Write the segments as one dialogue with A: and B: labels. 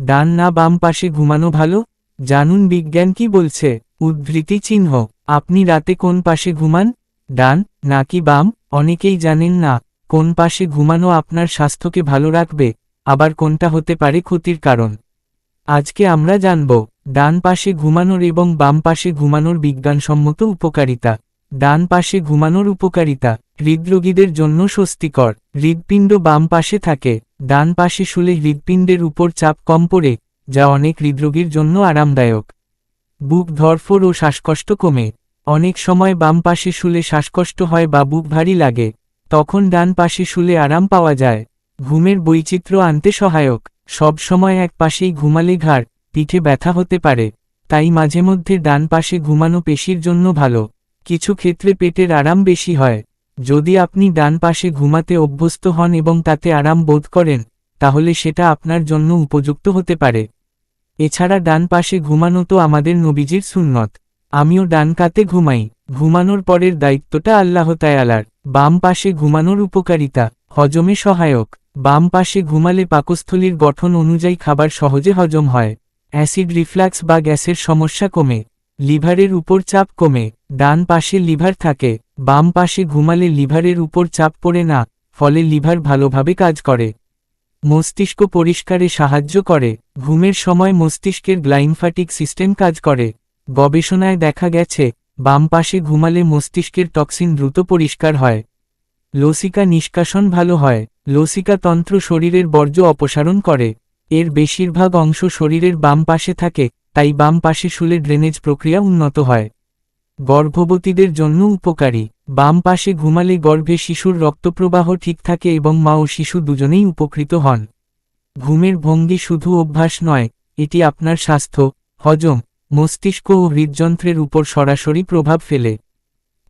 A: ডান না বাম পাশে ঘুমানো ভালো? জানুন বিজ্ঞান কি বলছে? উদ্ধৃতি চিহ্ন। আপনি রাতে কোন পাশে ঘুমান? ডান, নাকি বাম? অনেকেই জানেন না। কোন পাশে ঘুমানো আপনার স্বাস্থ্যকে ভালো রাখবে? আবার কোনটা হতে পারে ক্ষতির কারণ? আজকে আমরা জানব, ডান পাশে ঘুমানোর এবং বাম পাশে ঘুমানোর বিজ্ঞানসম্মত উপকারিতা। ডান পাশে ঘুমানোর উপকারিতা, হৃদরোগীদের জন্য স্বস্তিকর। হৃদপিণ্ড বাম পাশে থাকে। ডান পাশে শুলে হৃদপিণ্ডের উপর চাপ কম পড়ে, যা অনেক হৃদরোগীর জন্য আরামদায়ক। বুক ধরফর ও শ্বাসকষ্ট কমে। অনেক সময় বাম পাশে শুলে শ্বাসকষ্ট হয় বা বুক ভারী লাগে, তখন ডান পাশে শুলে আরাম পাওয়া যায়। ঘুমের বৈচিত্র্য আনতে সহায়ক। সব সময় এক পাশেই ঘুমালে ঘাড়, পিঠে ব্যথা হতে পারে। তাই মাঝে মধ্যে ডান পাশে ঘুমানো পেশির জন্য ভালো। কিছু ক্ষেত্রে পেটের আরাম বেশি হয়। যদি আপনি ডান পাশে ঘুমাতে অভ্যস্ত হন এবং তাতে আরাম বোধ করেন, তাহলে সেটা আপনার জন্য উপযুক্ত হতে পারে। এছাড়া ডান পাশে ঘুমানো তো আমাদের নবীজির সুন্নত। আমিও ডান কাতে ঘুমাই। ঘুমানোর পরের দায়িত্বটা আল্লাহ তায়ালার বাম পাশে ঘুমানোর উপকারিতা, হজমে সহায়ক। বাম পাশে ঘুমালে পাকস্থলীর গঠন অনুযায়ী খাবার সহজে হজম হয়। অ্যাসিড রিফ্লাক্স বা গ্যাসের সমস্যা কমে। লিভারের উপর চাপ কমে। ডান পাশে লিভার থাকে। বাম পাশে ঘুমালে লিভারের উপর চাপ পড়ে না, ফলে লিভার ভালোভাবে কাজ করে। মস্তিষ্ক পরিষ্কারে সাহায্য করে, ঘুমের সময় মস্তিষ্কের গ্লাইমফাটিক সিস্টেম কাজ করে। গবেষণায় দেখা গেছে, বাম পাশে ঘুমালে মস্তিষ্কের টক্সিন দ্রুত পরিষ্কার হয়। লসিকা নিষ্কাশন ভালো হয়, লসিকা তন্ত্র শরীরের বর্জ্য অপসারণ করে। এর বেশিরভাগ অংশ শরীরের বাম পাশে থাকে, তাই বাম পাশে শুলে ড্রেনেজ প্রক্রিয়া উন্নত হয়। গর্ভবতীদের জন্য উপকারী। বাম পাশে ঘুমালে গর্ভে শিশুর রক্তপ্রবাহ ঠিক থাকে এবং মা ও শিশু দুজনেই উপকৃত হন। ঘুমের ভঙ্গি শুধু অভ্যাস নয়, এটি আপনার স্বাস্থ্য, হজম, মস্তিষ্ক ও হৃদযন্ত্রের উপর সরাসরি প্রভাব ফেলে।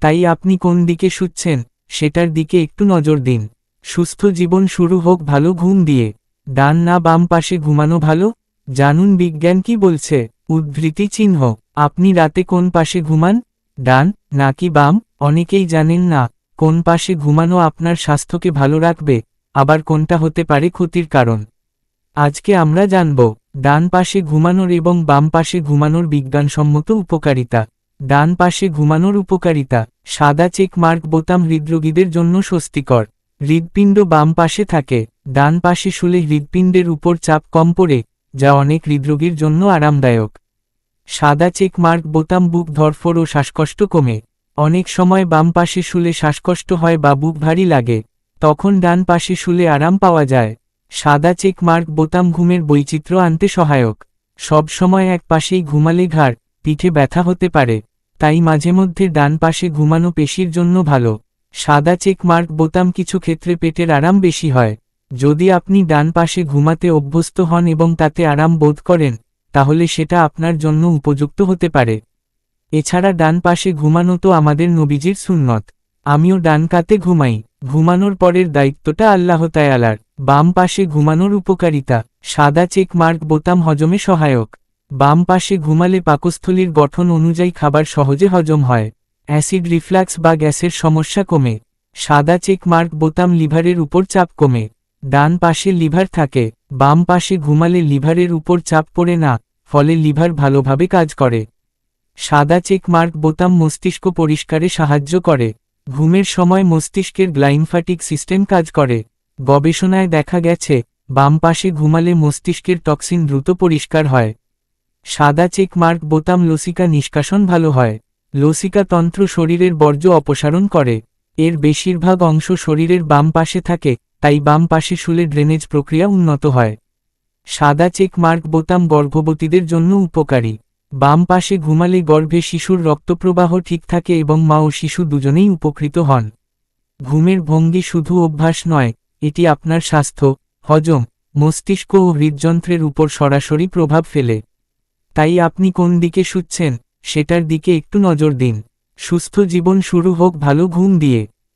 A: তাই আপনি কোন দিকে শুচ্ছেন, সেটার দিকে একটু নজর দিন। সুস্থ জীবন শুরু হোক ভালো ঘুম দিয়ে। ডান না বাম পাশে ঘুমানো ভালো? জানুন বিজ্ঞান কি বলছে? উদ্ধৃতি চিহ্ন। আপনি রাতে কোন পাশে ঘুমান? ডান, নাকি বাম, অনেকেই জানেন না, কোন পাশে ঘুমানো আপনার স্বাস্থ্যকে ভালো রাখবে, আবার কোনটা হতে পারে ক্ষতির কারণ। আজকে আমরা জানব, ডান পাশে ঘুমানোর এবং বাম পাশে ঘুমানোর বিজ্ঞানসম্মত উপকারিতা। ডান পাশে ঘুমানোর উপকারিতা, সাদা চেক মার্ক বোতাম হৃদরোগীদের জন্য স্বস্তিকর। হৃদপিণ্ড বাম পাশে থাকে, ডান পাশে শুলে হৃদপিণ্ডের উপর চাপ কম পড়ে, যা অনেক হৃদরোগীর জন্য আরামদায়ক। সাদা চেক মার্ক বোতাম বুক ধরফর ও শ্বাসকষ্ট কমে। অনেক সময় বাম পাশে শুলে শ্বাসকষ্ট হয় বা বুক ভারী লাগে, তখন ডান পাশে শুলে আরাম পাওয়া যায়। সাদা চেক মার্ক বোতাম ঘুমের বৈচিত্র্য আনতে সহায়ক। সব সময় এক পাশেই ঘুমালে ঘাড়, পিঠে ব্যথা হতে পারে, তাই মাঝে মধ্যে ডান পাশে ঘুমানো পেশির জন্য ভালো। সাদা চেক মার্ক বোতাম কিছু ক্ষেত্রে পেটের আরাম বেশি হয়। যদি আপনি ডান পাশে ঘুমাতে অভ্যস্ত হন এবং তাতে আরাম বোধ করেন তাহলে সেটা আপনার জন্য উপযুক্ত হতে পারে। এছাড়া ডান পাশে ঘুমানো তো আমাদের নবীজির সুন্নত। আমিও ডান কাতে ঘুমাই। ঘুমানোর পরের দায়িত্বটা আল্লাহ তায়ালার বাম পাশে ঘুমানোর উপকারিতা। সাদা চেক মার্ক বোতাম হজমে সহায়ক। বাম পাশে ঘুমালে পাকস্থলীর গঠন অনুযায়ী খাবার সহজে হজম হয়। অ্যাসিড রিফ্লাক্স বা গ্যাসের সমস্যা কমে। সাদা চেক মার্ক বোতাম লিভারের উপর চাপ কমে। ডান পাশে লিভার থাকে। বাম পাশে ঘুমালে লিভারের উপর চাপ পড়ে না, ফলে লিভার ভালোভাবে কাজ করে। সাদা চেক মার্ক বোতাম মস্তিষ্ক পরিষ্কারে সাহায্য করে। ঘুমের সময় মস্তিষ্কের গ্লাইমফাটিক সিস্টেম কাজ করে। গবেষণায় দেখা গেছে, বাম পাশে ঘুমালে মস্তিষ্কের টক্সিন দ্রুত পরিষ্কার হয়। সাদা চেক মার্ক বোতাম লসিকা নিষ্কাশন ভালো হয়। লসিকা তন্ত্র শরীরের বর্জ্য অপসারণ করে। এর বেশিরভাগ অংশ শরীরের বাম পাশে থাকে তাই বাম পাশে শুলে ড্রেনেজ প্রক্রিয়া উন্নত হয়। সাদা চেক মার্ক বোতাম গর্ভবতীদের জন্য উপকারী। বাম পাশে ঘুমালে গর্ভে শিশুর রক্তপ্রবাহ ঠিক থাকে এবং মা ও শিশু দুজনেই উপকৃত হন। ঘুমের ভঙ্গি শুধু অভ্যাস নয়, এটি আপনার স্বাস্থ্য, হজম, মস্তিষ্ক ও হৃদযন্ত্রের উপর সরাসরি প্রভাব ফেলে। তাই আপনি কোন দিকে শুচ্ছেন, সেটার দিকে একটু নজর দিন। সুস্থ জীবন শুরু হোক ভালো ঘুম দিয়ে।